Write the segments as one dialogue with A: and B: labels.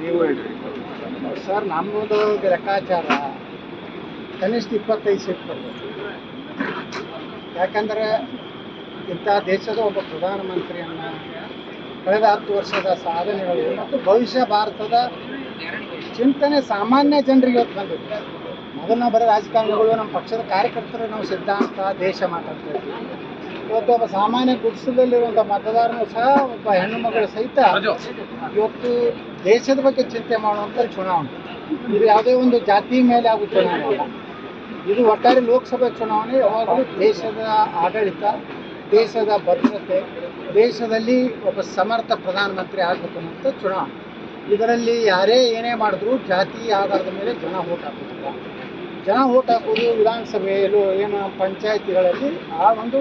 A: ನೀವು
B: ಸರ್, ನಮ್ಮದು ಲೆಕ್ಕಾಚಾರ ಕನಿಷ್ಠ ಇಪ್ಪತ್ತೈದು ಸೀಟ್ ಬರ್ಬೋದು ಯಾಕಂದರೆ ಇಂಥ ದೇಶದ ಒಬ್ಬ ಪ್ರಧಾನಮಂತ್ರಿಯನ್ನು ಕಳೆದ ಹತ್ತು ವರ್ಷದ ಸಾಧನೆಗಳು ಮತ್ತು ಭವಿಷ್ಯ ಭಾರತದ ಚಿಂತನೆ ಸಾಮಾನ್ಯ ಜನರಿಗೆ ಇವತ್ತು ಬಂದಿದೆ. ಮೊದಲು ನಾವು ಬರೀ ರಾಜಕಾರಣಿಗಳು, ನಮ್ಮ ಪಕ್ಷದ ಕಾರ್ಯಕರ್ತರು, ನಾವು ಸಿದ್ಧಾಂತ, ದೇಶ ಮಾತಾಡ್ತಾ ಇವತ್ತು ಒಬ್ಬ ಸಾಮಾನ್ಯ ಗುಡಿಸಲಲ್ಲಿರುವಂಥ ಮತದಾರನು ಸಹ ಒಬ್ಬ ಹೆಣ್ಣು ಮಗಳು ಸಹಿತ ಇವತ್ತು ದೇಶದ ಬಗ್ಗೆ ಚಿಂತೆ ಮಾಡುವಂಥ ಚುನಾವಣೆ. ಇದು ಯಾವುದೇ ಒಂದು ಜಾತಿ ಮೇಲೆ ಆಗುವ ಚುನಾವಣೆ ಅಲ್ಲ. ಇದು ಒಟ್ಟಾರೆ ಲೋಕಸಭೆ ಚುನಾವಣೆ ಯಾವಾಗಲೂ ದೇಶದ ಆಡಳಿತ ದೇಶದ ಭದ್ರತೆ ದೇಶದಲ್ಲಿ ಒಬ್ಬ ಸಮರ್ಥ ಪ್ರಧಾನಮಂತ್ರಿ ಆಗಬೇಕು ಅನ್ನೋಂಥ ಚುನಾವಣೆ. ಇದರಲ್ಲಿ ಯಾರೇ ಏನೇ ಮಾಡಿದ್ರು ಜಾತಿ ಆಧಾರದ ಮೇಲೆ ಜನ ಓಟ್ ಹಾಕೋದಿಲ್ಲ ಜನ ಓಟ್ ಹಾಕೋದು ವಿಧಾನಸಭೆಯಲ್ಲೂ ಏನು ಪಂಚಾಯತಿಗಳಲ್ಲಿ ಆ ಒಂದು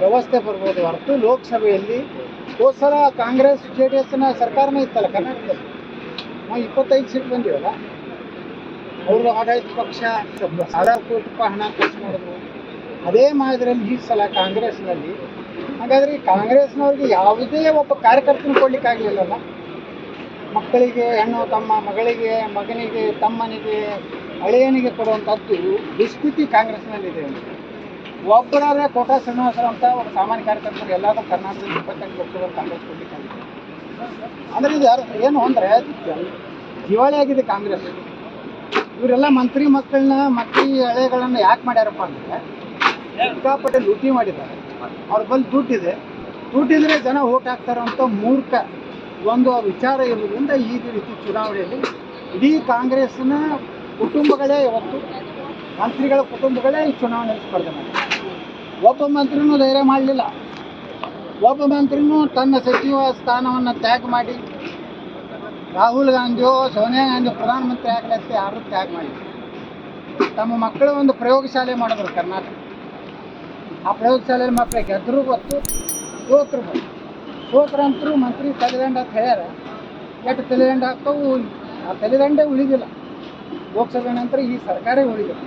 B: ವ್ಯವಸ್ಥೆ ಬರ್ಬೋದು. ಹೊರತು ಲೋಕಸಭೆಯಲ್ಲಿ ಹೋದ ಸಲ ಕಾಂಗ್ರೆಸ್, ಜೆ ಡಿ ಎಸ್ನ ಸರ್ಕಾರನೇ ಇತ್ತಲ್ಲ ಕರ್ನಾಟಕದಲ್ಲಿ? ನಾವು ಇಪ್ಪತ್ತೈದು ಸೀಟ್ ಬಂದಿವಲ್ಲ? ಅವರು ಆಡಳಿತ ಪಕ್ಷ ಸಾವಿರಾರು ಕೋಟಿ ರೂಪಾಯಿ ಹಣ ಖರ್ಚು ಮಾಡಿದ್ರು. ಅದೇ ಮಾದರಿಯಲ್ಲಿ ಈ ಸಲ ಕಾಂಗ್ರೆಸ್ನಲ್ಲಿ. ಹಾಗಾದ್ರೆ ಕಾಂಗ್ರೆಸ್ನವ್ರಿಗೆ ಯಾವುದೇ ಒಬ್ಬ ಕಾರ್ಯಕರ್ತನ ಕೊಡ್ಲಿಕ್ಕಾಗಲಿಲ್ಲಲ್ಲ ಮಕ್ಕಳಿಗೆ, ಹೆಣ್ಣು, ತಮ್ಮ ಮಗಳಿಗೆ, ಮಗನಿಗೆ, ತಮ್ಮನಿಗೆ, ಹಳೆಯನಿಗೆ ಕೊಡುವಂಥದ್ದು ದುಸ್ಥಿತಿ ಕಾಂಗ್ರೆಸ್ನಲ್ಲಿದೆ ಒಬ್ಬರಾದ್ರೆ ಕೋಟಾ ಶ್ರೀನಿವಾಸರು ಅಂತ ಒಬ್ಬ ಸಾಮಾನ್ಯ ಕಾರ್ಯಕರ್ತರು ಎಲ್ಲಾದ್ರೂ ಕರ್ನಾಟಕದಲ್ಲಿ ಇಪ್ಪತ್ತೆಂಟು ಲಕ್ಷದಲ್ಲಿ ಕಾಂಗ್ರೆಸ್ ಕೊಡ್ಲಿಕ್ಕಾಗಿದೆ ಅಂದ್ರೆ ಇದು ಏನು ಅಂದರೆ ದಿವಾಳಿ ಆಗಿದೆ ಕಾಂಗ್ರೆಸ್. ಇವರೆಲ್ಲ ಮಂತ್ರಿ ಮಕ್ಕಳನ್ನ ಮಂತ್ರಿ ಎಳೆಗಳನ್ನ ಯಾಕೆ ಮಾಡ್ಯಾರಪ್ಪ ಅಂದ್ರೆ ಸಿಕ್ಕಾಪಟ್ಟೆ ಲೂಟಿ ಮಾಡಿದ್ದಾರೆ. ಅವ್ರ ಬಳಿ ದುಡ್ಡಿದೆ. ದುಡ್ಡಿದ್ರೆ ಜನ ಓಟ್ ಹಾಕ್ತಾರೆ ಅಂತ ಮೂರ್ಖ ಒಂದು ವಿಚಾರ ಇರೋದ್ರಿಂದ ಈ ರೀತಿ ಚುನಾವಣೆಯಲ್ಲಿ ಇಡೀ ಕಾಂಗ್ರೆಸ್ನ ಕುಟುಂಬಗಳೇ ಇವತ್ತು ಮಂತ್ರಿಗಳ ಕುಟುಂಬಗಳೇ ಈ ಚುನಾವಣೆಯಲ್ಲಿ ಸ್ಪರ್ಧೆ ಮಾಡಿದೆ ಒಬ್ಬ ಮಂತ್ರಿನೂ ಧೈರ್ಯ ಮಾಡಲಿಲ್ಲ. ಒಬ್ಬ ಮಂತ್ರಿನೂ ತನ್ನ ಸಚಿವ ಸ್ಥಾನವನ್ನು ತ್ಯಾಗ ಮಾಡಿ, ರಾಹುಲ್ ಗಾಂಧಿಯೋ ಸೋನಿಯಾ ಗಾಂಧಿ ಪ್ರಧಾನಮಂತ್ರಿ ಆಗಲತ್ತೆ ಯಾರು ತ್ಯಾಗ ಮಾಡಿ ತಮ್ಮ ಮಕ್ಕಳ ಒಂದು ಪ್ರಯೋಗಶಾಲೆ ಮಾಡಿದ್ರು ಕರ್ನಾಟಕ. ಆ ಪ್ರಯೋಗಶಾಲೆಯಲ್ಲಿ ಮಕ್ಕಳು ಗೆದ್ದರು ಗೊತ್ತು, ಸೋತ್ರು ಗೊತ್ತು. ಸೋತ್ರಂತರೂ ಮಂತ್ರಿ ತಲೆದಂಡ ಅಂತ ಹೇಳ್ಯಾರ. ತಲೆದಂಡ ಆ ತಲೆದಂಡೇ ಉಳಿದಿಲ್ಲ. ಲೋಕಸಭೆ ನಂತರ ಈ ಸರ್ಕಾರೇ ಉಳಿದಿಲ್ಲ.